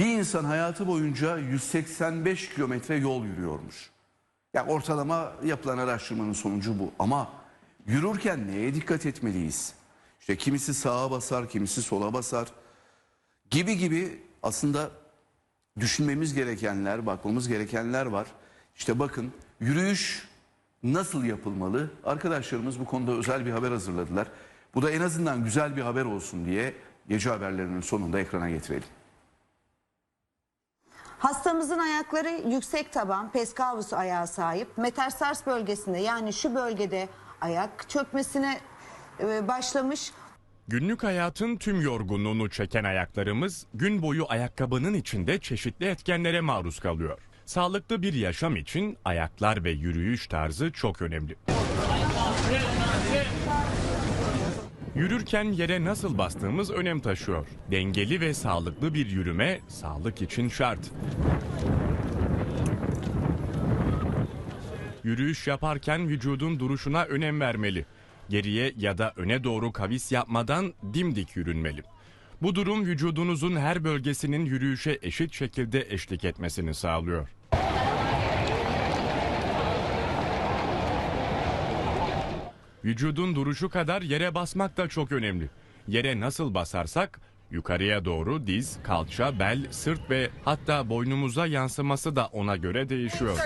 Bir insan hayatı boyunca 185 kilometre yol yürüyormuş. Ya ortalama yapılan araştırmanın sonucu bu. Ama yürürken neye dikkat etmeliyiz? İşte kimisi sağa basar, kimisi sola basar gibi gibi aslında düşünmemiz gerekenler, bakmamız gerekenler var. İşte bakın yürüyüş nasıl yapılmalı? Arkadaşlarımız bu konuda özel bir haber hazırladılar. Bu da en azından güzel bir haber olsun diye gece haberlerinin sonunda ekrana getirelim. Hastamızın ayakları yüksek taban, peskavus ayağı sahip. Metarsars bölgesinde yani şu bölgede ayak çökmesine e, başlamış. Günlük hayatın tüm yorgunluğunu çeken ayaklarımız gün boyu ayakkabının içinde çeşitli etkenlere maruz kalıyor. Sağlıklı bir yaşam için ayaklar ve yürüyüş tarzı çok önemli. Yürürken yere nasıl bastığımız önem taşıyor. Dengeli ve sağlıklı bir yürüme sağlık için şart. Yürüyüş yaparken vücudun duruşuna önem vermeli. Geriye ya da öne doğru kavis yapmadan dimdik yürünmeli. Bu durum vücudunuzun her bölgesinin yürüyüşe eşit şekilde eşlik etmesini sağlıyor. Vücudun duruşu kadar yere basmak da çok önemli. Yere nasıl basarsak yukarıya doğru diz, kalça, bel, sırt ve hatta boynumuza yansıması da ona göre değişiyor.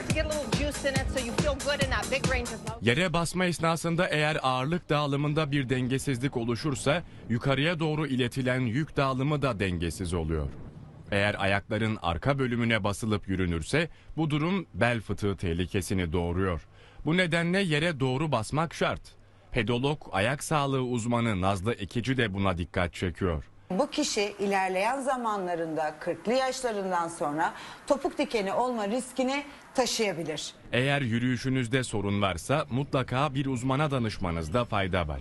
Yere basma esnasında eğer ağırlık dağılımında bir dengesizlik oluşursa yukarıya doğru iletilen yük dağılımı da dengesiz oluyor. Eğer ayakların arka bölümüne basılıp yürünürse bu durum bel fıtığı tehlikesini doğuruyor. Bu nedenle yere doğru basmak şart. Pedolog ayak sağlığı uzmanı Nazlı Ekici de buna dikkat çekiyor. Bu kişi ilerleyen zamanlarında 40'lı yaşlarından sonra topuk dikeni olma riskini taşıyabilir. Eğer yürüyüşünüzde sorun varsa mutlaka bir uzmana danışmanızda fayda var.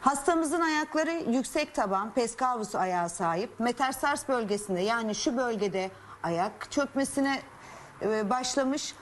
Hastamızın ayakları yüksek taban, peskavus ayağı sahip. Metarsars bölgesinde yani şu bölgede ayak çökmesine e, başlamış.